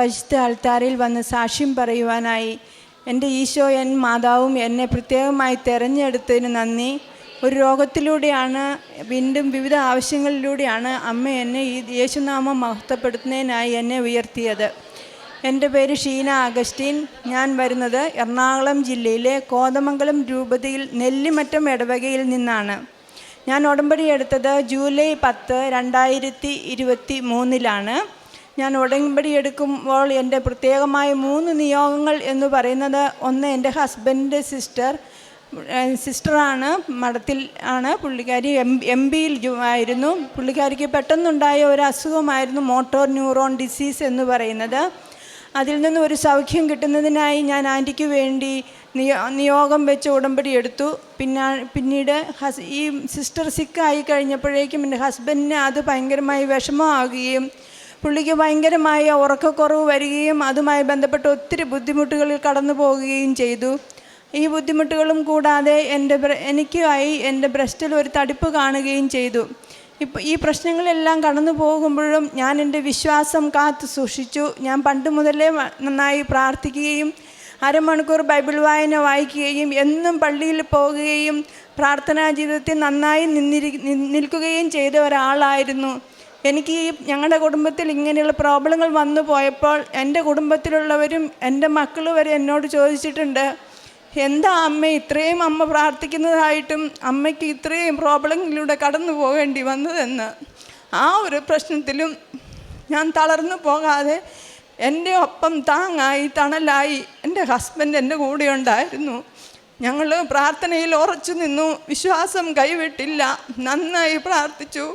പരിശുദ്ധ ആൾത്താരിൽ വന്ന് സാക്ഷ്യം പറയുവാനായി എന്റെ ഈശോ എൻ മാതാവും എന്നെ പ്രത്യേകമായി തിരഞ്ഞെടുത്തതിന് നന്ദി. ഒരു രോഗത്തിലൂടെയാണ് വീണ്ടും വിവിധ ആവശ്യങ്ങളിലൂടെയാണ് അമ്മ എന്നെ ഈ യേശുനാമം മഹത്വപ്പെടുത്തുന്നതിനായി എന്നെ ഉയർത്തിയത്. എന്റെ പേര് ഷീന അഗസ്റ്റീൻ. ഞാൻ വരുന്നത് എറണാകുളം ജില്ലയിലെ കോതമംഗലം രൂപതയിൽ നെല്ലിമറ്റം ഇടവകയിൽ നിന്നാണ്. ഞാൻ ഉടമ്പടി എടുത്തത് ജൂലൈ പത്ത് രണ്ടായിരത്തി ഇരുപത്തി മൂന്നിലാണ്. ഞാൻ ഉടമ്പടി എടുക്കുമ്പോൾ എന്റെ പ്രത്യേകമായ മൂന്ന് നിയോഗങ്ങൾ എന്ന് പറയുന്നത് ഒന്ന് എന്റെ ഹസ്ബൻഡ് സിസ്റ്റർ സിസ്റ്ററാണ് മഠത്തിൽ ആണ്. പുള്ളിക്കാരി എം എം ബിയിൽ ആയിരുന്നു. പുള്ളിക്കാരിക്ക് പെട്ടെന്നുണ്ടായ ഒരു അസുഖമായിരുന്നു മോട്ടോർ ന്യൂറോൺ ഡിസീസ് എന്ന് പറയുന്നത്. അതിൽ നിന്ന് ഒരു സൗഖ്യം കിട്ടുന്നതിനായി ഞാൻ ആന്റിക്ക് വേണ്ടി നിയോ നിയോഗം വെച്ച് ഉടമ്പടി എടുത്തു. പിന്നെ പിന്നീട് ഹസ് ഈ സിസ്റ്റർ സിക്കായി കഴിഞ്ഞപ്പോഴേക്കും എന്റെ ഹസ്ബൻഡിന് അത് ഭയങ്കരമായി വിഷമമാകുകയും പുള്ളിക്ക് ഭയങ്കരമായ ഉറക്കക്കുറവ് വരികയും അതുമായി ബന്ധപ്പെട്ട് ഒത്തിരി ബുദ്ധിമുട്ടുകളിൽ കടന്നു പോവുകയും ചെയ്തു. ഈ ബുദ്ധിമുട്ടുകളും കൂടാതെ എന്റെ എനിക്കായി എന്റെ ബ്രസ്റ്റിൽ ഒരു തടിപ്പ് കാണുകയും ചെയ്തു. ഇപ്പോൾ ഈ പ്രശ്നങ്ങളെല്ലാം കടന്നു പോകുമ്പോഴും ഞാൻ എന്റെ വിശ്വാസം കാത്തു സൂക്ഷിച്ചു. ഞാൻ പണ്ട് മുതലേ നന്നായി പ്രാർത്ഥിക്കുകയും അരമണിക്കൂർ ബൈബിൾ വായന വായിക്കുകയും എന്നും പള്ളിയിൽ പോകുകയും പ്രാർത്ഥനാ ജീവിതത്തിൽ നന്നായി നിന്നിരി നിൽക്കുകയും ചെയ്ത ഒരാളായിരുന്നു. എനിക്ക് ഈ ഞങ്ങളുടെ കുടുംബത്തിൽ ഇങ്ങനെയുള്ള പ്രോബ്ലങ്ങൾ വന്നു പോയപ്പോൾ എന്റെ കുടുംബത്തിലുള്ളവരും എന്റെ മക്കൾ വരെ എന്നോട് ചോദിച്ചിട്ടുണ്ട് എന്താ അമ്മ ഇത്രയും അമ്മ പ്രാർത്ഥിക്കുന്നതായിട്ടും അമ്മയ്ക്ക് ഇത്രയും പ്രോബ്ലങ്ങളിലൂടെ കടന്നു പോകേണ്ടി വന്നതെന്ന്? ആ ഒരു പ്രശ്നത്തിലും ഞാൻ തളർന്നു പോകാതെ എന്റെ ഒപ്പം താങ്ങായി തണലായി എന്റെ ഹസ്ബൻഡ് എന്റെ കൂടെ ഉണ്ടായിരുന്നു. ഞങ്ങൾ പ്രാർത്ഥനയിൽ ഉറച്ചു നിന്നു വിശ്വാസം കൈവിട്ടില്ല നന്നായി പ്രാർത്ഥിച്ചു.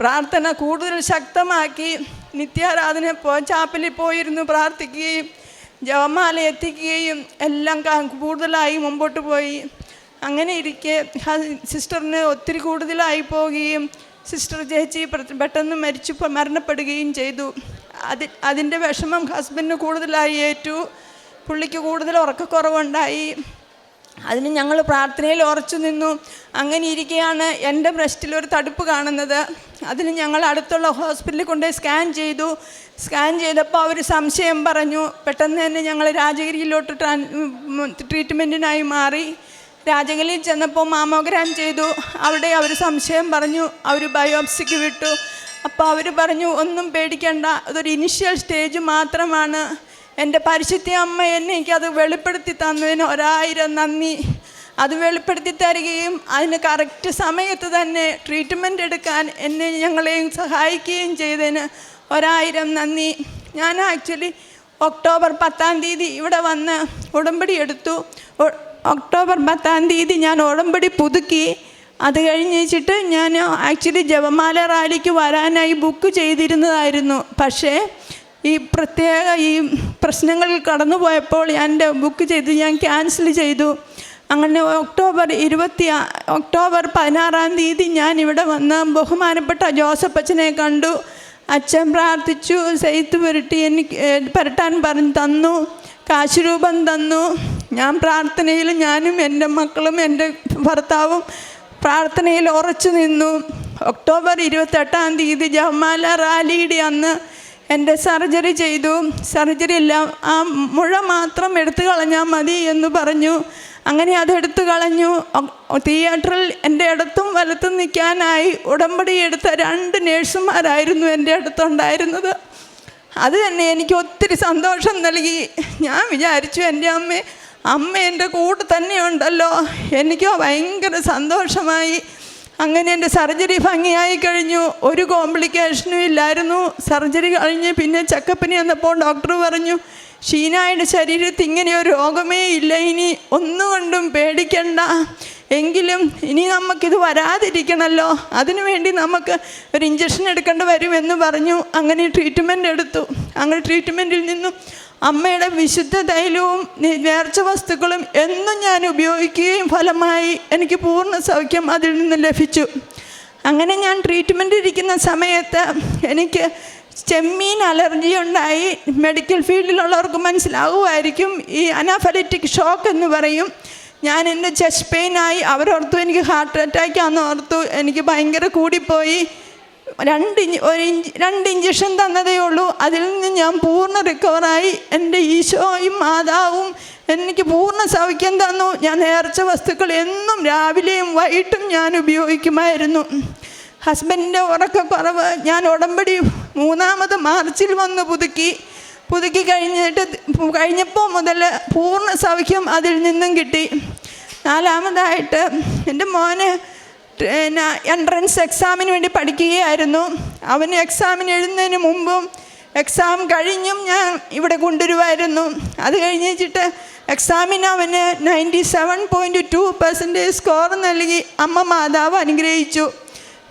പ്രാർത്ഥന കൂടുതൽ ശക്തമാക്കി നിത്യാരാധന പോ ചാപ്പലിൽ പോയിരുന്നു പ്രാർത്ഥിക്കുകയും ജപമാല എത്തിക്കുകയും എല്ലാം കൂടുതലായി മുമ്പോട്ട് പോയി. അങ്ങനെ ഇരിക്കെ സിസ്റ്ററിന് ഒത്തിരി കൂടുതലായി പോവുകയും സിസ്റ്റർ ചേച്ചി പെട്ടെന്ന് മരിച്ചു മരണപ്പെടുകയും ചെയ്തു. അതി അതിന്റെ വിഷമം ഹസ്ബൻഡിന് കൂടുതലായി ഏറ്റു. പുള്ളിക്ക് കൂടുതൽ ഉറക്കക്കുറവുണ്ടായി. അതിന് ഞങ്ങൾ പ്രാർത്ഥനയിൽ ഉറച്ചു നിന്നു. അങ്ങനെ ഇരിക്കുകയാണ് എന്റെ ബ്രസ്റ്റിൽ ഒരു തടുപ്പ് കാണുന്നത്. അതിന് ഞങ്ങൾ അടുത്തുള്ള ഹോസ്പിറ്റലിൽ കൊണ്ടുപോയി സ്കാൻ ചെയ്തു. സ്കാൻ ചെയ്തപ്പോൾ അവർ സംശയം പറഞ്ഞു. പെട്ടെന്ന് തന്നെ ഞങ്ങൾ രാജഗിരിയിലോട്ട് ട്രാൻ ട്രീറ്റ്മെന്റിനായി മാറി. രാജഗിരിയിൽ ചെന്നപ്പോൾ മാമോഗ്രാം ചെയ്തു. അവിടെ അവർ സംശയം പറഞ്ഞു. അവർ ബയോപ്സിക്ക് വിട്ടു. അപ്പോൾ അവർ പറഞ്ഞു ഒന്നും പേടിക്കേണ്ട. അതൊരു ഇനിഷ്യൽ സ്റ്റേജ് മാത്രമാണ്. എന്റെ പരിശുദ്ധ അമ്മ എന്നെ എനിക്കത് വെളിപ്പെടുത്തി തന്നതിന് ഒരായിരം നന്ദി. അത് വെളിപ്പെടുത്തി തരികയും അതിന് കറക്റ്റ് സമയത്ത് തന്നെ ട്രീറ്റ്മെന്റ് എടുക്കാൻ എന്നെ ഞങ്ങളെയും സഹായിക്കുകയും ചെയ്തതിന് ഒരായിരം നന്ദി. ഞാൻ ആക്ച്വലി ഒക്ടോബർ പത്താം തീയതി ഇവിടെ വന്ന് ഉടമ്പടി എടുത്തു. ഒക്ടോബർ പത്താം തീയതി ഞാൻ ഉടമ്പടി പുതുക്കി. അത് കഴിഞ്ഞിട്ട് ഞാൻ ആക്ച്വലി ജപമാല റാലിക്ക് വരാനായി ബുക്ക് ചെയ്തിരുന്നതായിരുന്നു. പക്ഷേ ഈ പ്രത്യേക ഈ പ്രശ്നങ്ങൾ കടന്നു പോയപ്പോൾ എന്റെ ബുക്ക് ചെയ്തു ഞാൻ ക്യാൻസൽ ചെയ്തു. അങ്ങനെ ഒക്ടോബർ ഇരുപത്തി ഒക്ടോബർ പതിനാറാം തീയതി ഞാൻ ഇവിടെ വന്ന് ബഹുമാനപ്പെട്ട ജോസഫ് അച്ഛനെ കണ്ടു. അച്ഛൻ പ്രാർത്ഥിച്ചു സെയ്ത്ത് പുരട്ടി എനിക്ക് പുരട്ടാൻ പറഞ്ഞ് തന്നു കാശുരൂപം തന്നു. ഞാൻ പ്രാർത്ഥനയിൽ ഞാനും എന്റെ മക്കളും എന്റെ ഭർത്താവും പ്രാർത്ഥനയിൽ ഉറച്ചു നിന്നു. ഒക്ടോബർ ഇരുപത്തെട്ടാം തീയതി ജമാല റാലിയുടെ അന്ന് എന്റെ സർജറി ചെയ്തു. സർജറി എല്ലാം ആ മുഴ മാത്രം എടുത്തു കളഞ്ഞാൽ മതി എന്ന് പറഞ്ഞു. അങ്ങനെ അത് എടുത്തു കളഞ്ഞു. തിയേറ്ററിൽ എന്റെ അടുത്തും വലത്തും നിൽക്കാനായി ഉടമ്പടി എടുത്ത രണ്ട് നേഴ്സുമാരായിരുന്നു എന്റെ അടുത്തുണ്ടായിരുന്നത്. അത് തന്നെ എനിക്ക് ഒത്തിരി സന്തോഷം നൽകി. ഞാൻ വിചാരിച്ചു എന്റെ അമ്മ അമ്മ എന്റെ കൂട്ട് തന്നെയുണ്ടല്ലോ. എനിക്ക് ഭയങ്കര സന്തോഷമായി. അങ്ങനെ എന്റെ സർജറി ഭംഗിയായി കഴിഞ്ഞു. ഒരു കോംപ്ലിക്കേഷനും ഇല്ലായിരുന്നു. സർജറി കഴിഞ്ഞ് പിന്നെ ചെക്കപ്പിന് വന്നപ്പോൾ ഡോക്ടർ പറഞ്ഞു ഷീനായുടെ ശരീരത്തിൽ ഇങ്ങനെ ഒരു രോഗമേ ഇല്ല. ഇനി ഒന്നുകൊണ്ടും പേടിക്കണ്ട. എങ്കിലും ഇനി നമുക്കിത് വരാതിരിക്കണമല്ലോ അതിനുവേണ്ടി നമുക്ക് ഒരു ഇഞ്ചക്ഷൻ എടുക്കേണ്ടി വരുമെന്ന് പറഞ്ഞു. അങ്ങനെ ട്രീറ്റ്മെന്റ് എടുത്തു. അങ്ങനെ ട്രീറ്റ്മെന്റിൽ നിന്നും അമ്മയുടെ വിശുദ്ധ തൈലവും നേർച്ച വസ്തുക്കളും എന്നും ഞാൻ ഉപയോഗിക്കുകയും ഫലമായി എനിക്ക് പൂർണ സൗഖ്യം അതിൽ നിന്ന് ലഭിച്ചു. അങ്ങനെ ഞാൻ ട്രീറ്റ്മെന്റ് ഇരിക്കുന്ന സമയത്ത് എനിക്ക് ചെമ്മീൻ അലർജി ഉണ്ടായി. മെഡിക്കൽ ഫീൽഡിലുള്ളവർക്ക് മനസ്സിലാവുമായിരിക്കും ഈ അനാഫലറ്റിക് ഷോക്ക് എന്ന് പറയും. ഞാൻ എന്റെ ചെസ്റ്റ് പെയിനായി അവരോർത്തു എനിക്ക് ഹാർട്ട് അറ്റാക്കാന്ന് ഓർത്തു. എനിക്ക് ഭയങ്കര കൂടിപ്പോയി. രണ്ട് ഒരു ഇഞ്ച് രണ്ട് ഇഞ്ചക്ഷൻ തന്നതേ ഉള്ളൂ. അതിൽ നിന്ന് ഞാൻ പൂർണ റിക്കവറായി എന്റെ ഈശോയും മാതാവും എനിക്ക് പൂർണ സൗഖ്യം തന്നു. ഞാൻ നേർച്ച വസ്തുക്കൾ എന്നും രാവിലെയും വൈകിട്ടും ഞാൻ ഉപയോഗിക്കുമായിരുന്നു. ഹസ്ബൻഡിന്റെ ഉറക്കക്കുറവ് ഞാൻ ഉടമ്പടി മൂന്നാമത് മാർച്ചിൽ വന്ന് പുതുക്കി. പുതുക്കി കഴിഞ്ഞിട്ട് കഴിഞ്ഞപ്പോൾ മുതൽ പൂർണ സൗഖ്യം അതിൽ നിന്നും കിട്ടി. നാലാമതായിട്ട് എന്റെ മോന് എൻട്രൻസ് എക്സാമിന് വേണ്ടി പഠിക്കുകയായിരുന്നു. അവന് എക്സാമിന് എഴുതുന്നതിന് മുമ്പും എക്സാം കഴിഞ്ഞും ഞാൻ ഇവിടെ കൊണ്ടുവരുമായിരുന്നു. അത് കഴിഞ്ഞിട്ട് എക്സാമിന് അവന് ninety seven point two percentage score നൽകി. അമ്മ മാതാവ് അനുഗ്രഹിച്ചു.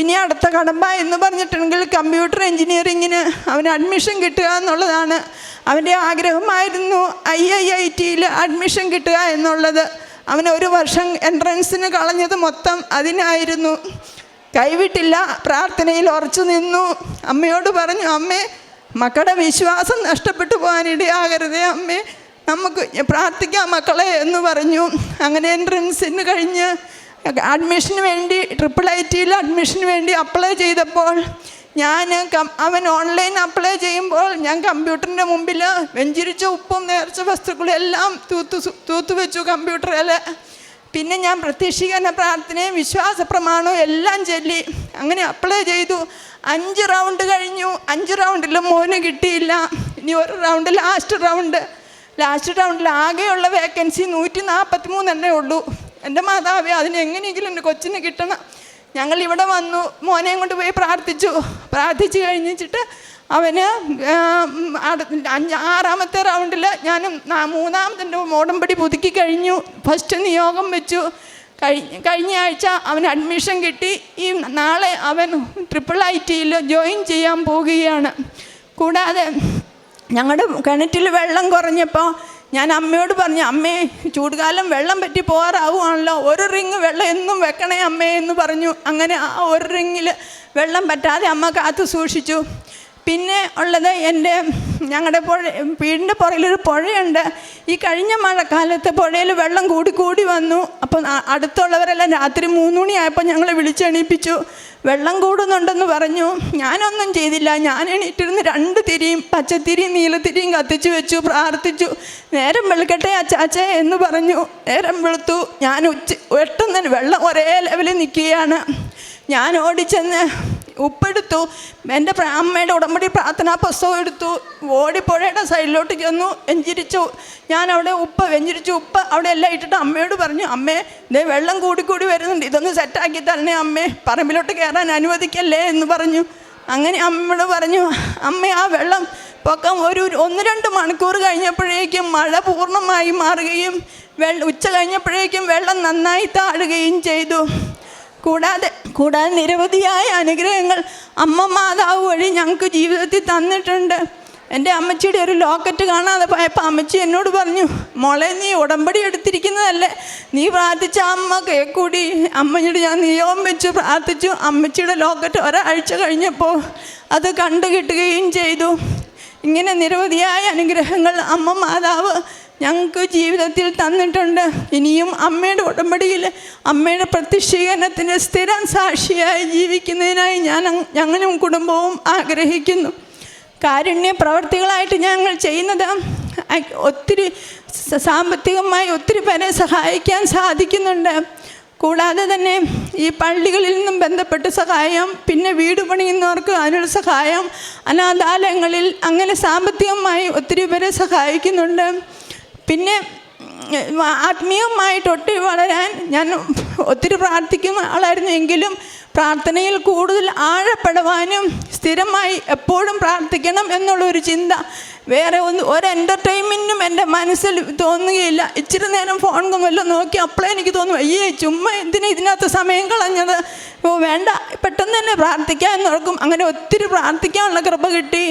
പിന്നെ അടുത്ത കടമ്പ എന്ന് പറഞ്ഞിട്ടുണ്ടെങ്കിൽ കമ്പ്യൂട്ടർ എൻജിനീയറിങ്ങിന് അവന് അഡ്മിഷൻ കിട്ടുക എന്നുള്ളതാണ്. അവന്റെ ആഗ്രഹമായിരുന്നു ഐ ഐ ഐ ടിയിൽ അഡ്മിഷൻ കിട്ടുക എന്നുള്ളത്. അവൻ ഒരു വർഷം എൻട്രൻസിന് കളഞ്ഞത് മൊത്തം അതിനായിരുന്നു. കൈവിട്ടില്ല പ്രാർത്ഥനയിൽ ഉറച്ചു നിന്നു. അമ്മയോട് പറഞ്ഞു അമ്മേ മക്കളുടെ വിശ്വാസം നഷ്ടപ്പെട്ടു പോകാനിടയാകരുതേ അമ്മേ. നമുക്ക് പ്രാർത്ഥിക്കാം മക്കളെ എന്ന് പറഞ്ഞു. അങ്ങനെ എൻട്രൻസിന് കഴിഞ്ഞ് അഡ്മിഷന് വേണ്ടി ട്രിപ്പിൾ ഐ ടിയിൽ അഡ്മിഷന് വേണ്ടി അപ്ലൈ ചെയ്തപ്പോൾ ഞാൻ അവൻ ഓൺലൈൻ അപ്ലൈ ചെയ്യുമ്പോൾ ഞാൻ കമ്പ്യൂട്ടറിന്റെ മുമ്പിൽ വെഞ്ചിരിച്ച ഉപ്പും നേർച്ച വസ്തുക്കളും എല്ലാം തൂത്തു തൂത്തു വെച്ചു കമ്പ്യൂട്ടറിൽ പിന്നെ ഞാൻ പ്രത്യക്ഷീകരണ പ്രാർത്ഥനയും വിശ്വാസ പ്രമാണവും എല്ലാം ചൊല്ലി. അങ്ങനെ അപ്ലൈ ചെയ്തു. അഞ്ച് റൗണ്ട് കഴിഞ്ഞു. അഞ്ച് റൗണ്ടിൽ മോന് കിട്ടിയില്ല. ഇനി ഒരു റൗണ്ട് ലാസ്റ്റ് റൗണ്ട് ലാസ്റ്റ് റൗണ്ടിൽ ആകെയുള്ള വേക്കൻസി നൂറ്റി നാൽപ്പത്തി മൂന്നെണ്ണേ ഉള്ളൂ. എന്റെ മാതാവേ അതിനെങ്ങനെയെങ്കിലും എന്റെ കൊച്ചിന് കിട്ടണം. ഞങ്ങൾ ഇവിടെ വന്നു മോനെയും കൊണ്ട് പോയി പ്രാർത്ഥിച്ചു. പ്രാർത്ഥിച്ചു കഴിഞ്ഞിട്ട് അവന് ആറാമത്തെ റൗണ്ടിൽ ഞാൻ മൂന്നാമത്തെ മോടമ്പടി പുതുക്കി കഴിഞ്ഞു. ഫസ്റ്റ് നിയോഗം വെച്ചു. കഴിഞ്ഞ കഴിഞ്ഞ ആഴ്ച അവന് അഡ്മിഷൻ കിട്ടി. ഈ നാളെ അവൻ ട്രിപ്പിൾ ഐ ടിയിൽ ജോയിൻ ചെയ്യാൻ പോവുകയാണ്. കൂടാതെ ഞങ്ങളുടെ കിണറ്റിൽ വെള്ളം കുറഞ്ഞപ്പോൾ ഞാൻ അമ്മയോട് പറഞ്ഞു അമ്മേ ചൂടുകാലം വെള്ളം പറ്റി പോകാറാവുകയാണല്ലോ. ഒരു റിങ് വെള്ളം എന്നും വെക്കണേ അമ്മേ എന്ന് പറഞ്ഞു. അങ്ങനെ ആ ഒരു റിങ്ങിൽ വെള്ളം പറ്റാതെ അമ്മ കാത്തു സൂക്ഷിച്ചു. പിന്നെ ഉള്ളത് എന്റെ ഞങ്ങളുടെ പുഴ വീടിന്റെ പുറകിലൊരു പുഴയുണ്ട്. ഈ കഴിഞ്ഞ മഴക്കാലത്ത് പുഴയിൽ വെള്ളം കൂടി കൂടി വന്നു. അപ്പം അടുത്തുള്ളവരെല്ലാം രാത്രി മൂന്ന് മണിയായപ്പോൾ ഞങ്ങളെ വിളിച്ചെണീപ്പിച്ചു. വെള്ളം കൂടുന്നുണ്ടെന്ന് പറഞ്ഞു. ഞാനൊന്നും ചെയ്തില്ല. ഞാൻ എണീറ്റിരുന്ന് രണ്ട് തിരിയും പച്ചത്തിരിയും നീലത്തിരിയും കത്തിച്ചു വെച്ചു പ്രാർത്ഥിച്ചു. നേരം വെളുക്കട്ടെ അച്ചാച്ച എന്ന് പറഞ്ഞു. നേരം വെളുത്തു. ഞാൻ ഉച്ച പെട്ടെന്ന് വെള്ളം ഒരേ ലെവലിൽ നിൽക്കുകയാണ്. ഞാൻ ഓടിച്ചെന്ന് ഉപ്പെടുത്തു. എന്റെ അമ്മയുടെ ഉടമ്പടി പ്രാർത്ഥനാ പുസ്തകം എടുത്തു. ഓടിപ്പുഴയുടെ സൈഡിലോട്ട് ചെന്നു. വെഞ്ചിരിച്ചു. ഞാൻ അവിടെ ഉപ്പ് വെഞ്ചിരിച്ചു. ഉപ്പ് അവിടെ എല്ലാം ഇട്ടിട്ട് അമ്മയോട് പറഞ്ഞു അമ്മേ ഇതേ വെള്ളം കൂടി കൂടി വരുന്നുണ്ട്. ഇതൊന്ന് സെറ്റാക്കി തരണേ അമ്മേ. പറമ്പിലോട്ട് കയറാൻ അനുവദിക്കല്ലേ? എന്ന് പറഞ്ഞു. അങ്ങനെ അമ്മയോട് പറഞ്ഞു അമ്മ ആ വെള്ളം പൊക്കം ഒരു ഒന്ന് രണ്ട് മണിക്കൂർ കഴിഞ്ഞപ്പോഴേക്കും മഴ പൂർണമായി മാറുകയും വെള്ളം ഉച്ച കഴിഞ്ഞപ്പോഴേക്കും വെള്ളം നന്നായി താഴുകയും ചെയ്തു. കൂടാതെ കൂടാതെ നിരവധിയായ അനുഗ്രഹങ്ങൾ അമ്മ മാതാവ് വഴി ഞങ്ങൾക്ക് ജീവിതത്തിൽ തന്നിട്ടുണ്ട്. എന്റെ അമ്മച്ചിയുടെ ഒരു ലോക്കറ്റ് കാണാതെ പോയപ്പോൾ അമ്മച്ചി എന്നോട് പറഞ്ഞു മോളെ നീ ഉടമ്പടി എടുത്തിരിക്കുന്നതല്ലേ? നീ പ്രാർത്ഥിച്ച അമ്മ കേക്കൂടി. അമ്മയോട് ഞാൻ നിയോഗം വെച്ച് പ്രാർത്ഥിച്ചു. അമ്മച്ചിയുടെ ലോക്കറ്റ് ഒരാഴ്ച കഴിഞ്ഞപ്പോൾ അത് കണ്ടു കിട്ടുകയും ചെയ്തു. ഇങ്ങനെ നിരവധിയായ അനുഗ്രഹങ്ങൾ അമ്മ മാതാവ് ഞങ്ങൾക്ക് ജീവിതത്തിൽ തന്നിട്ടുണ്ട്. ഇനിയും അമ്മയുടെ ഉടമ്പടിയിൽ അമ്മയുടെ പ്രത്യക്ഷീകരണത്തിന്റെ സ്ഥിരം സാക്ഷിയായി ജീവിക്കുന്നതിനായി ഞാൻ ഞങ്ങളും കുടുംബവും ആഗ്രഹിക്കുന്നു. കാരുണ്യ പ്രവർത്തികളായിട്ട് ഞങ്ങൾ ചെയ്യുന്നത് ഒത്തിരി സാമ്പത്തികമായി ഒത്തിരി പേരെ സഹായിക്കാൻ സാധിക്കുന്നുണ്ട്. കൂടാതെ തന്നെ ഈ പള്ളികളിൽ നിന്നും ബന്ധപ്പെട്ട് സഹായം പിന്നെ വീട് പണിയുന്നവർക്ക് അതിനുള്ള സഹായം അനാഥാലയങ്ങളിൽ അങ്ങനെ സാമ്പത്തികമായി ഒത്തിരി പേരെ സഹായിക്കുന്നുണ്ട്. പിന്നെ ആത്മീയമായിട്ടൊട്ടി വളരാൻ ഞാൻ ഒത്തിരി പ്രാർത്ഥിക്കുന്ന ആളായിരുന്നു എങ്കിലും പ്രാർത്ഥനയിൽ കൂടുതൽ ആഴപ്പെടുവാനും സ്ഥിരമായി എപ്പോഴും പ്രാർത്ഥിക്കണം എന്നുള്ളൊരു ചിന്ത വേറെ ഒന്ന് ഒരു എന്റർടൈൻമെന്റും എന്റെ മനസ്സിൽ തോന്നുകയില്ല. ഇച്ചിരി നേരം ഫോൺ വല്ലതും നോക്കി അപ്പോഴേ എനിക്ക് തോന്നും അയ്യേ ചുമ്മാ എന്തിനാ ഇതിനകത്ത് സമയം കളഞ്ഞത്? ഓ വേണ്ട പെട്ടെന്ന് തന്നെ പ്രാർത്ഥിക്കാൻ നോക്കും. അങ്ങനെ ഒത്തിരി പ്രാർത്ഥിക്കാനുള്ള കൃപ കിട്ടി.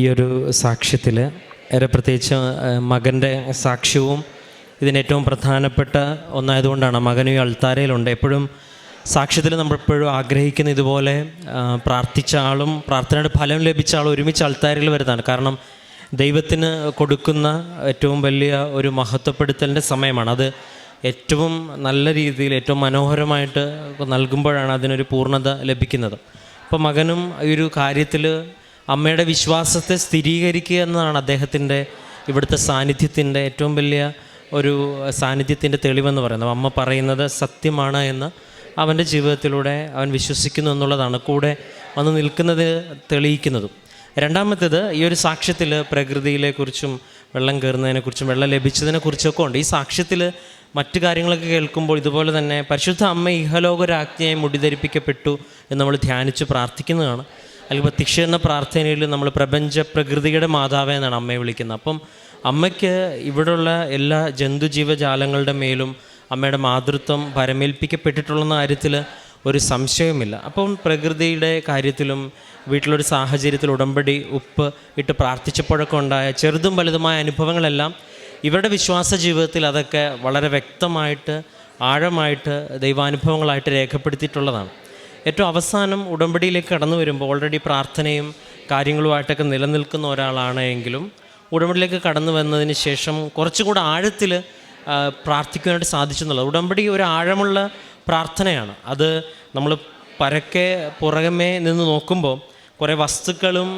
ഈ ഒരു സാക്ഷ്യത്തിൽ ഏറെ പ്രത്യേകിച്ച് മകന്റെ സാക്ഷ്യവും ഇതിന് ഏറ്റവും പ്രധാനപ്പെട്ട ഒന്നായതുകൊണ്ടാണ് മകനും ഈ അൾത്താരയിലുണ്ട്. എപ്പോഴും സാക്ഷ്യത്തിൽ നമ്മൾ എപ്പോഴും ആഗ്രഹിക്കുന്ന ഇതുപോലെ പ്രാർത്ഥിച്ച ആളും പ്രാർത്ഥനയുടെ ഫലം ലഭിച്ച ആളും ഒരുമിച്ച് അൾത്താരയിൽ വരുന്നതാണ്. കാരണം ദൈവത്തിന് കൊടുക്കുന്ന ഏറ്റവും വലിയ ഒരു മഹത്വപ്പെടുത്തലിന്റെ സമയമാണ്. അത് ഏറ്റവും നല്ല രീതിയിൽ ഏറ്റവും മനോഹരമായിട്ട് നൽകുമ്പോഴാണ് അതിനൊരു പൂർണത ലഭിക്കുന്നത്. അപ്പോൾ മകനും ഈ ഒരു കാര്യത്തിൽ അമ്മയുടെ വിശ്വാസത്തെ സ്ഥിരീകരിക്കുക എന്നതാണ് അദ്ദേഹത്തിന്റെ ഇവിടുത്തെ സാന്നിധ്യത്തിന്റെ ഏറ്റവും വലിയ ഒരു സാന്നിധ്യത്തിന്റെ തെളിവെന്ന് പറയുന്നത്. അമ്മ പറയുന്നത് സത്യമാണ് എന്ന് അവന്റെ ജീവിതത്തിലൂടെ അവൻ വിശ്വസിക്കുന്നു എന്നുള്ളതാണ്. കൂടെ വന്ന് നിൽക്കുന്നത് തെളിയിക്കുന്നതും. രണ്ടാമത്തേത് ഈ ഒരു സാക്ഷ്യത്തിൽ പ്രകൃതിയിലെക്കുറിച്ചും വെള്ളം കയറുന്നതിനെക്കുറിച്ചും വെള്ളം ലഭിച്ചതിനെക്കുറിച്ചൊക്കെ ഉണ്ട്. ഈ സാക്ഷ്യത്തിൽ മറ്റു കാര്യങ്ങളൊക്കെ കേൾക്കുമ്പോൾ ഇതുപോലെ തന്നെ പരിശുദ്ധ അമ്മ ഇഹലോകരാജ്ഞയെ മുടിധരിപ്പിക്കപ്പെട്ടു എന്ന് നമ്മൾ ധ്യാനിച്ച് പ്രാർത്ഥിക്കുന്നതാണ്. അല്ലെങ്കിൽ എന്ന പ്രാർത്ഥനയിൽ നമ്മൾ പ്രപഞ്ച പ്രകൃതിയുടെ മാതാവേ എന്നാണ് അമ്മയെ വിളിക്കുന്നത്. അപ്പം അമ്മയ്ക്ക് ഇവിടെയുള്ള എല്ലാ ജന്തുജീവജാലങ്ങളുടെ മേലും അമ്മയുടെ മാതൃത്വം പരമേൽപ്പിക്കപ്പെട്ടിട്ടുള്ള കാര്യത്തിൽ ഒരു സംശയവുമില്ല. അപ്പം പ്രകൃതിയുടെ കാര്യത്തിലും വീട്ടിലൊരു സാഹചര്യത്തിൽ ഉടമ്പടി ഉപ്പ് ഇട്ട് പ്രാർത്ഥിച്ചപ്പോഴൊക്കെ ഉണ്ടായ ചെറുതും വലുതുമായ അനുഭവങ്ങളെല്ലാം ഇവരുടെ വിശ്വാസ ജീവിതത്തിൽ അതൊക്കെ വളരെ വ്യക്തമായിട്ട് ആഴമായിട്ട് ദൈവാനുഭവങ്ങളായിട്ട് രേഖപ്പെടുത്തിയിട്ടുള്ളതാണ്. ഏറ്റവും അവസാനം ഉടമ്പടിയിലേക്ക് കടന്നു വരുമ്പോൾ ഓൾറെഡി പ്രാർത്ഥനയും കാര്യങ്ങളുമായിട്ടൊക്കെ നിലനിൽക്കുന്ന ഒരാളാണ് എങ്കിലും ഉടമ്പടിയിലേക്ക് കടന്നു വന്നതിന് ശേഷം കുറച്ചുകൂടെ ആഴത്തിൽ പ്രാർത്ഥിക്കുവാനായിട്ട് സാധിച്ചു എന്നുള്ളത് ഉടമ്പടി ഒരു ആഴമുള്ള പ്രാർത്ഥനയാണ്. അത് നമ്മൾ പരക്കെ പുറമേ നിന്ന് നോക്കുമ്പോൾ കുറേ വസ്തുക്കളും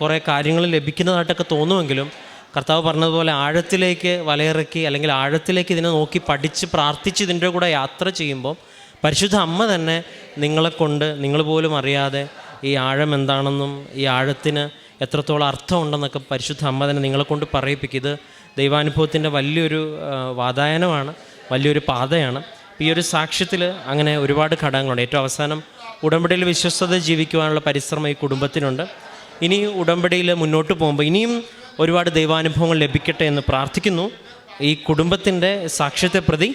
കുറേ കാര്യങ്ങളും ലഭിക്കുന്നതായിട്ടൊക്കെ തോന്നുമെങ്കിലും കർത്താവ് പറഞ്ഞതുപോലെ ആഴത്തിലേക്ക് വലയിറക്കി അല്ലെങ്കിൽ ആഴത്തിലേക്ക് ഇതിനെ നോക്കി പഠിച്ച് പ്രാർത്ഥിച്ച് ഇതിന്റെ കൂടെ യാത്ര ചെയ്യുമ്പോൾ പരിശുദ്ധ അമ്മ തന്നെ നിങ്ങളെ കൊണ്ട് നിങ്ങൾ പോലും അറിയാതെ ഈ ആഴം എന്താണെന്നും ഈ ആഴത്തിന് എത്രത്തോളം അർത്ഥമുണ്ടെന്നൊക്കെ പരിശുദ്ധ അമ്മ തന്നെ നിങ്ങളെക്കൊണ്ട് പറയിപ്പിക്കും. ഇത് ദൈവാനുഭവത്തിന്റെ വലിയൊരു വാതായനമാണ് വലിയൊരു പാതയാണ്. ഈ ഒരു സാക്ഷ്യത്തിൽ അങ്ങനെ ഒരുപാട് ഘടകങ്ങളുണ്ട്. ഏറ്റവും അവസാനം ഉടമ്പടിയിൽ വിശ്വസ്തത ജീവിക്കുവാനുള്ള പരിശ്രമം ഈ കുടുംബത്തിനുണ്ട്. ഇനി ഉടമ്പടിയിൽ മുന്നോട്ട് പോകുമ്പോൾ ഇനിയും ഒരുപാട് ദൈവാനുഭവങ്ങൾ ലഭിക്കട്ടെ എന്ന് പ്രാർത്ഥിക്കുന്നു. ഈ കുടുംബത്തിന്റെ സാക്ഷ്യത്തെ പ്രതി